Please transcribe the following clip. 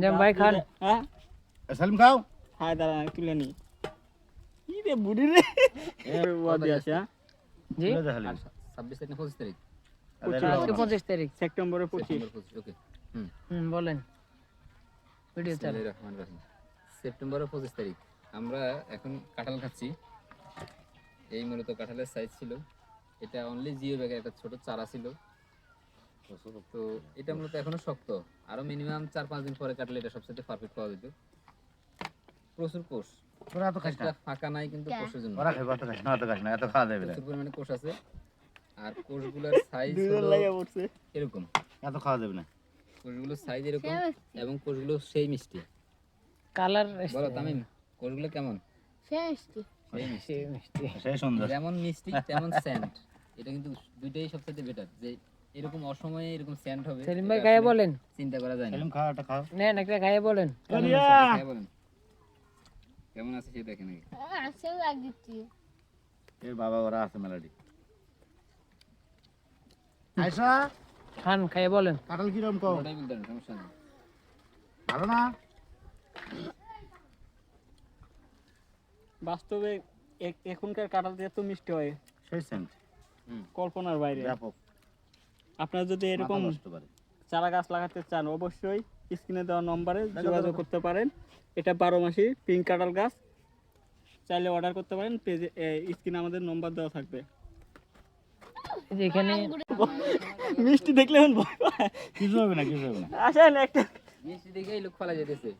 জাম ভাই খান। হ্যাঁ? সালিম খাও। হায় দাঁড়া তুলে নি কি রে বুড়ি রে? ওয়াদি আছে হ্যাঁ? জি? তুলে দে সালিম। আর ছাব্বিশ তারিখ না পঁচিশ তারিখ? আজকে বাবা। পঁচিশ তারিখ। সেপ্টেম্বরের পঁচিশ। সেপ্টেম্বর পঁচিশ ওকে হুম। হুম বলেন। ভিডিও চালু রহিম। সেপ্টেম্বরের পঁচিশ তারিখ। আমরা এখন কাঁঠাল খাচ্ছি। এই মূলত কাঁঠালের সাইজ ছিল। এটা অনলি জিও ব্যাগের একটা ছোট চারা ছিল। তো এটা মূলত এখনও শক্ত। আরও মিনিমাম চার পাঁচ দিন পরে কাটলে এটা সবচেয়ে পারফেক্ট পাওয়া যেত। প্রচুর কোষ। ফাঁকা নাই কিন্তু কোষের জন্য। ওরা খাইবো এত না এত না এত খাওয়া যাবে না। প্রচুর পরিমাণে কোষ আছে। আর কোষগুলোর সাইজ এরকম। এত খাওয়া যাবে না। কোষগুলোর সাইজ এরকম এবং কোষগুলো সেই মিষ্টি। কালার বলো তামিম কোষগুলো কেমন? সেই মিষ্টি। সেই সুন্দর। যেমন মিষ্টি তেমন স্যান্ড এটা কিন্তু দুইটাই সবচেয়ে বেটার যে এরকম অসময়ে এরকম স্যান্ড হবে সেলিম ভাই গায়ে বলেন। চিন্তা করা যায় না। সালিম খাও এটা খাও। নেন একটা গায়ে বলেন। কেমন আছে? খাই বলেন। কেমন আছে সে দেখেন আগে। এ বাবা ওরা আছে মেলাডি আয়সা খান খাইয়ে বলেন। কাঁঠাল কিরম কও ওটাই বলতে পারেন, সমস্যা নেই। ভালো না? বাস্তবে এখনকার কাঁঠাল এত মিষ্টি হয়। সেই সেন্ট কল্পনার বাইরে। ব্যাপক। আপনারা যদি এরকম চারা গাছ লাগাতে চান অবশ্যই স্ক্রিনে দেওয়া নম্বরে যোগাযোগ করতে পারেন। এটা বারো মাসি পিঙ্ক কাঁঠাল গাছ। চাইলে অর্ডার করতে পারেন পেজে স্ক্রিনে আমাদের নম্বর দেওয়া থাকবে। এই যে এখানে মিষ্টি দেখলে ভয় পায়। কিছু হবে না কিছু হবে না। আসেন একটা। মিষ্টি দেখেই লোক ফেলা যেতেছে।